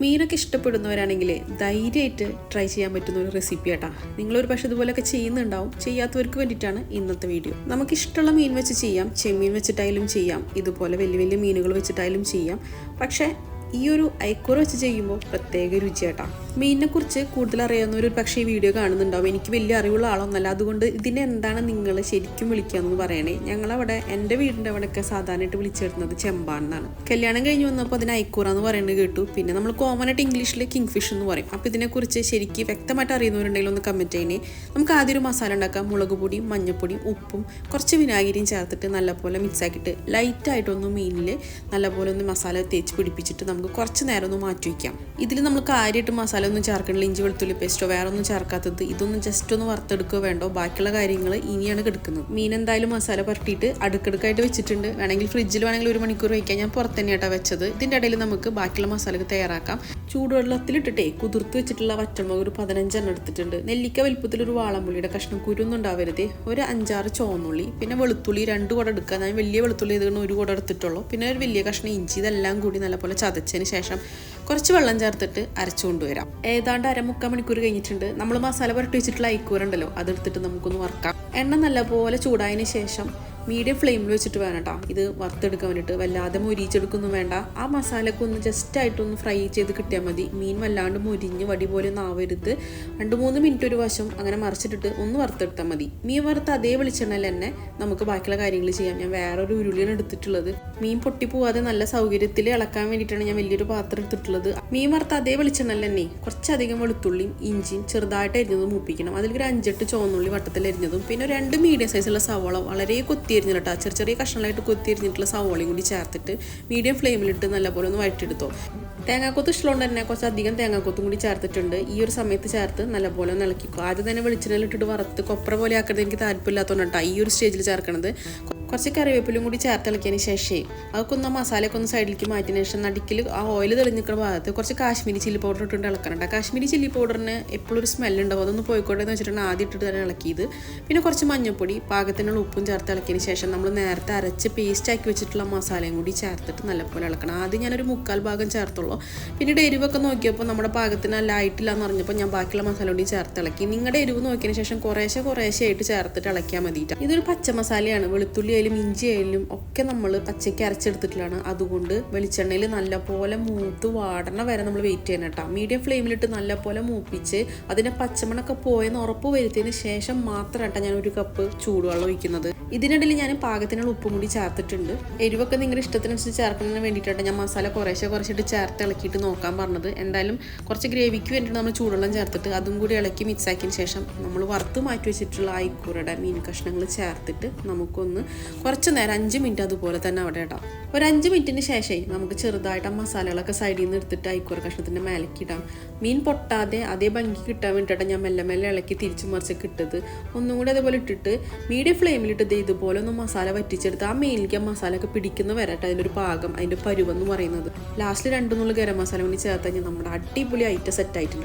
മീനൊക്കെ ഇഷ്ടപ്പെടുന്നവരാണെങ്കിൽ ധൈര്യമായിട്ട് ട്രൈ ചെയ്യാൻ പറ്റുന്ന ഒരു റെസിപ്പി ആട്ടാ. നിങ്ങളൊരു പക്ഷേ ഇതുപോലെയൊക്കെ ചെയ്യുന്നുണ്ടാവും. ചെയ്യാത്തവർക്ക് വേണ്ടിയിട്ടാണ് ഇന്നത്തെ വീഡിയോ നമുക്ക് ഇഷ്ടമുള്ള മീൻ വെച്ച് ചെയ്യാം. ചെമ്മീൻ വെച്ചിട്ടായാലും ചെയ്യാം. ഇതുപോലെ വലിയ വലിയ മീനുകൾ വെച്ചിട്ടായാലും ചെയ്യാം. പക്ഷേ ഈ ഒരു ഐക്കൂർ വെച്ച് ചെയ്യുമ്പോൾ പ്രത്യേക രുചിയാട്ടാ. മീനിനെ കുറിച്ച് കൂടുതൽ അറിയാവുന്നവർ ഒരു പക്ഷേ ഈ വീഡിയോ കാണുന്നുണ്ടാവും. എനിക്ക് വലിയ അറിവുള്ള ആളൊന്നല്ല അതുകൊണ്ട് ഇതിനെ എന്താണ് നിങ്ങൾ ശരിക്കും വിളിക്കാമെന്ന് പറയണേ. ഞങ്ങളവിടെ എന്റെ വീടിന്റെ അവിടെയൊക്കെ സാധാരണയായിട്ട് വിളിച്ചിരുന്നത് ചെമ്പാണെന്നാണ്. കല്യാണം കഴിഞ്ഞ് വന്നപ്പോൾ അതിന് ഐക്കൂറ എന്ന് പറയുന്നത് കേട്ടു. പിന്നെ നമ്മൾ കോമൺ ആയിട്ട് ഇംഗ്ലീഷിൽ കിങ് ഫിഷ് എന്ന് പറയും. അപ്പോൾ ഇതിനെക്കുറിച്ച് ശരിക്കും വ്യക്തമായിട്ട് അറിയുന്നവരുണ്ടെങ്കിൽ ഒന്ന് കമന്റ് ചെയ്യണേ. നമുക്ക് ആദ്യം ഒരു മസാല ഉണ്ടാക്കാം. മുളക് പൊടിയും ഉപ്പും കുറച്ച് വിനാഗിരിയും ചേർത്തിട്ട് നല്ലപോലെ മിക്സ് ആക്കിയിട്ട് ലൈറ്റായിട്ടൊന്ന് മീനിൽ നല്ലപോലെ ഒന്ന് മസാല തേച്ച് പിടിപ്പിച്ചിട്ട് നമുക്ക് കുറച്ച് നേരം ഒന്ന് മാറ്റി വയ്ക്കാം. ഇതിൽ നമ്മൾ കാര്യമായിട്ട് മസാല ഒന്നും ചേർക്കണില്ല. ഇഞ്ചി വെളുത്തുള്ളി പേസ്റ്റോ വേറെ ഒന്നും ചേർക്കാത്തത്. ഇതൊന്നും ജസ്റ്റ് ഒന്ന് വറുത്തെടുക്കുക വേണ്ടോ? ബാക്കിയുള്ള കാര്യങ്ങൾ ഇനിയാണ് കിടക്കുന്നത്. മീൻ എന്തായാലും മസാല പരട്ടിയിട്ട് അടുക്കടുക്കായിട്ട് വെച്ചിട്ടുണ്ട്. വേണമെങ്കിൽ ഫ്രിഡ്ജിൽ വേണമെങ്കിൽ ഒരു മണിക്കൂർ വയ്ക്കാം ഞാൻ പുറത്ത് തന്നെയാട്ടോ വെച്ചത്. ഇതിന്റെ ഇടയിൽ നമുക്ക് ബാക്കിയുള്ള മസാലകൾ തയ്യാറാക്കാം. ചൂടുവെള്ളത്തിൽ ചൂടുവെള്ളത്തിലിട്ടിട്ടേ കുതിർത്ത് വെച്ചിട്ടുള്ള വറ്റൽമുളക് ഒരു പതിനഞ്ചെണ്ണം എടുത്തിട്ടുണ്ട്. നെല്ലിക്ക വലുപ്പത്തിൽ ഒരു വാളമ്പുള്ളിയുടെ കഷ്ണം കുരുന്നും ഉണ്ടാവരുത്. ഒരു അഞ്ചാറ് ചോന്നുള്ളി പിന്നെ വെളുത്തുള്ളി രണ്ട് കുട എടുക്കുക. ഞാൻ വലിയ വെളുത്തുള്ളി ഇതുകൊണ്ട് ഒരു കുട എടുത്തിട്ടുള്ളൂ. പിന്നെ ഒരു വലിയ കഷ്ണം ഇഞ്ചി. ഇതെല്ലാം കൂടി നല്ലപോലെ ചതച്ചതിന് ശേഷം കുറച്ച് വെള്ളം ചേർത്തിട്ട് അരച്ചു വരാം ഏതാണ്ട് അരമുക്കാൽ മണിക്കൂർ കഴിഞ്ഞിട്ടുണ്ട്. നമ്മൾ മസാല പുരട്ടി വെച്ചിട്ടുള്ള ഐക്കൂറുണ്ടല്ലോ അതെടുത്തിട്ട് നമുക്കൊന്ന് വറക്കാം. എണ്ണ നല്ലപോലെ ചൂടായതിനു ശേഷം മീഡിയം ഫ്ലെയിമിൽ വെച്ചിട്ട് വേണം കേട്ടോ ഇത് വറുത്തെടുക്കാൻ വേണ്ടിയിട്ട്. വല്ലാതെ മൊരിച്ചെടുക്കൊന്നും വേണ്ട. ആ മസാലയൊക്കെ ഒന്ന് ജസ്റ്റ് ആയിട്ടൊന്ന് ഫ്രൈ ചെയ്ത് കിട്ടിയാൽ മതി. മീൻ വല്ലാണ്ട് മൊരിഞ്ഞ് വടി പോലെ ഒന്നും ആവരുത്. രണ്ട് മൂന്ന് മിനിറ്റ് ഒരു വശം അങ്ങനെ മറിച്ചിട്ടിട്ട് ഒന്ന് വറുത്തെടുത്താൽ മതി. മീൻ വറുത്ത് അതേ വെളിച്ചെണ്ണയിൽ തന്നെ നമുക്ക് ബാക്കിയുള്ള കാര്യങ്ങൾ ചെയ്യാം. ഞാൻ വേറൊരു ഉരുളിയാണ് എടുത്തിട്ടുള്ളത്. മീൻ പൊട്ടി പോവാതെ നല്ല സൗകര്യത്തിൽ ഇളക്കാൻ വേണ്ടിയിട്ടാണ് ഞാൻ വലിയൊരു പാത്രം എടുത്തിട്ടുള്ളത്. മീൻ വറുത്ത് അതേ വെളിച്ചെണ്ണയിൽ തന്നെ കുറച്ചധികം വെളുത്തുള്ളിയും ഇഞ്ചിയും ചെറുതായിട്ട് എരിഞ്ഞതും മൂപ്പിക്കണം. അതിൽ ഒരു അഞ്ചെട്ട് ചുവന്നുള്ളി വട്ടത്തിൽ അരിഞ്ഞതും പിന്നെ രണ്ട് മീഡിയം സൈസുള്ള സവോള വളരെ കൊത്തി എരിഞ്ഞിട്ട് കേട്ടോ ചെറിയ ചെറിയ കഷ്ണങ്ങളായിട്ട് കൊത്തിയരിഞ്ഞിട്ടുള്ള സവോളയും കൂടി ചേർത്തിട്ട് മീഡിയം ഫ്ലെയിമിലിട്ട് നല്ലപോലെ ഒന്ന് വഴറ്റിയെടുത്തോ. തേങ്ങാക്കൊത്ത് ഇഷ്ടമുണ്ട് തന്നെ കുറച്ച് അധികം തേങ്ങാക്കൊത്തും കൂടി ചേർത്തിട്ടുണ്ട്. ഈ ഒരു സമയത്ത് ചേർത്ത് നല്ലപോലെ ഒന്ന് ഇളക്കിക്കോ. ആദ്യം തന്നെ വെളിച്ചെണ്ണയിലിട്ടിട്ട് വറുത്ത് കൊപ്ര പോലെ ആക്കുന്നത് എനിക്ക് താല്പര്യമില്ലാത്തതുകൊണ്ടാണ് ഈ ഒരു സ്റ്റേജിൽ ചേർക്കണത്. കുറച്ച് കറിവേപ്പിലും കൂടി ചേർത്ത് ഇളക്കിയതിന് ശേഷം അതൊക്കെ ഒന്ന് മസാലയൊക്കെ ഒന്ന് സൈഡിലേക്ക് മാറ്റിയതിന് ശേഷം നടുക്കിൽ ആ ഓയിൽ തെളിഞ്ഞിക്കുന്ന ഭാഗത്ത് കുറച്ച് കാശ്മീരി ചില്ലി പൗഡർ ഇട്ടുകൊണ്ട് ഇളക്കണുണ്ട് കാശ്മീരി ചില്ലി പൗഡറിന് എപ്പോഴും ഒരു സ്മെല്ല് ഉണ്ടാവും. അതൊന്ന് പോയിക്കോട്ടെ എന്ന് വെച്ചിട്ടാണ് ആദ്യം ഇട്ടിട്ട് തന്നെ ഇളക്കിയത്. പിന്നെ കുറച്ച് മഞ്ഞൾപ്പൊടി പാകത്തിനുള്ള ഉപ്പും ചേർത്ത് ഇളക്കിയതിന് ശേഷം നമ്മൾ നേരത്തെ അരച്ച് പേസ്റ്റ് ആക്കി വെച്ചിട്ടുള്ള മസാലയും കൂടി ചേർത്തിട്ട് നല്ലപോലെ ഇളക്കണം. ആദ്യം ഞാനൊരു മുക്കാൽ ഭാഗം ചേർത്തുള്ളൂ. പിന്നീട് എരിവൊക്കെ നോക്കിയപ്പോൾ നമ്മുടെ പാകത്തിന് അല്ല ആയിട്ടില്ല എന്ന് പറഞ്ഞപ്പോൾ ഞാൻ ബാക്കിയുള്ള മസാല കൂടി ചേർത്ത് ഇളക്കി. നിങ്ങളുടെ എരിവ് നോക്കിയതിന് ശേഷം കുറേശ്ശെ കുറേശ്ശെ ആയിട്ട് ചേർത്തിട്ട് ഇളക്കിയാൽ മതിയിട്ട് ഇതൊരു പച്ച മസാലയാണ് വെളുത്തുള്ളി ആയാലും ഇഞ്ചി ആയാലും ഒക്കെ നമ്മൾ പച്ചയ്ക്ക് അരച്ചെടുത്തിട്ടുള്ളതാണ്. അതുകൊണ്ട് വെളിച്ചെണ്ണയിൽ നല്ലപോലെ മൂത്ത് വാടണ വരെ നമ്മൾ വെയിറ്റ് ചെയ്യണം കേട്ടോ മീഡിയം ഫ്ലെയിമിലിട്ട് നല്ലപോലെ മൂപ്പിച്ച് അതിന്റെ പച്ചമണൊക്കെ പോയെന്ന് ഉറപ്പ് വരുത്തിയതിന് ശേഷം മാത്രം കേട്ടോ ഞാൻ ഒരു കപ്പ് ചൂടുവെള്ളം ഒഴിക്കുന്നത്. ഇതിനിടയിൽ ഞാൻ പാകത്തിനുള്ള ഉപ്പും കൂടി ചേർത്തിട്ടുണ്ട്. എരിവൊക്കെ നിങ്ങളുടെ ഇഷ്ടത്തിനനുസരിച്ച് ചേർക്കുന്നതിന് വേണ്ടിയിട്ടാണ് ഞാൻ മസാല കുറേശ്ശെ കുറച്ചിട്ട് ചേർത്ത് ഇളക്കിയിട്ട് നോക്കാൻ പറഞ്ഞത്. എന്തായാലും കുറച്ച് ഗ്രേവിക്ക് വേണ്ടിയിട്ട് നമ്മൾ ചൂടുവെള്ളം ചേർത്തിട്ട് അതും കൂടി ഇളക്കി മിക്സാക്കിയതിന് ശേഷം നമ്മൾ വറുത്ത് മാറ്റി വെച്ചിട്ടുള്ള ഐക്കൂറയുടെ മീൻ കഷ്ണങ്ങൾ ചേർത്തിട്ട് നമുക്കൊന്ന് കുറച്ച് നേരം അഞ്ച് മിനിറ്റ് അതുപോലെ തന്നെ അവിടെ ഇടാം ഒരു അഞ്ച് മിനിറ്റിന് ശേഷം നമുക്ക് ചെറുതായിട്ട് ആ മസാലകളൊക്കെ സൈഡിൽ നിന്ന് എടുത്തിട്ട് അയക്കൂറ കഷ്ണത്തിന്റെ മേലേക്ക് ഇടാം. മീൻ പൊട്ടാതെ അതേ ഭംഗി കിട്ടാൻ വേണ്ടിയിട്ടാണ് ഞാൻ മെല്ലെ മെല്ലെ ഇളക്കി തിരിച്ചു മറിച്ച് കിട്ടത് ഒന്നും കൂടി അതേപോലെ ഇട്ടിട്ട് മീഡിയം ഫ്ലെയിമിലിട്ട് ഇതുപോലെ ഒന്ന് മസാല വറ്റിച്ചെടുത്ത് ആ മീനിലേക്ക് ആ മസാല ഒക്കെ പിടിക്കുന്ന വരട്ടെ അതിന്റെ ഒരു പാകം അതിന്റെ പരുവെന്ന് പറയുന്നത്. ലാസ്റ്റ് രണ്ടു നുള്ളു ഗരം മസാല കൂടി ചേർത്ത് കഴിഞ്ഞാൽ നമ്മുടെ അടിപൊളി ഐറ്റം സെറ്റ് ആയിട്ടുണ്ട്.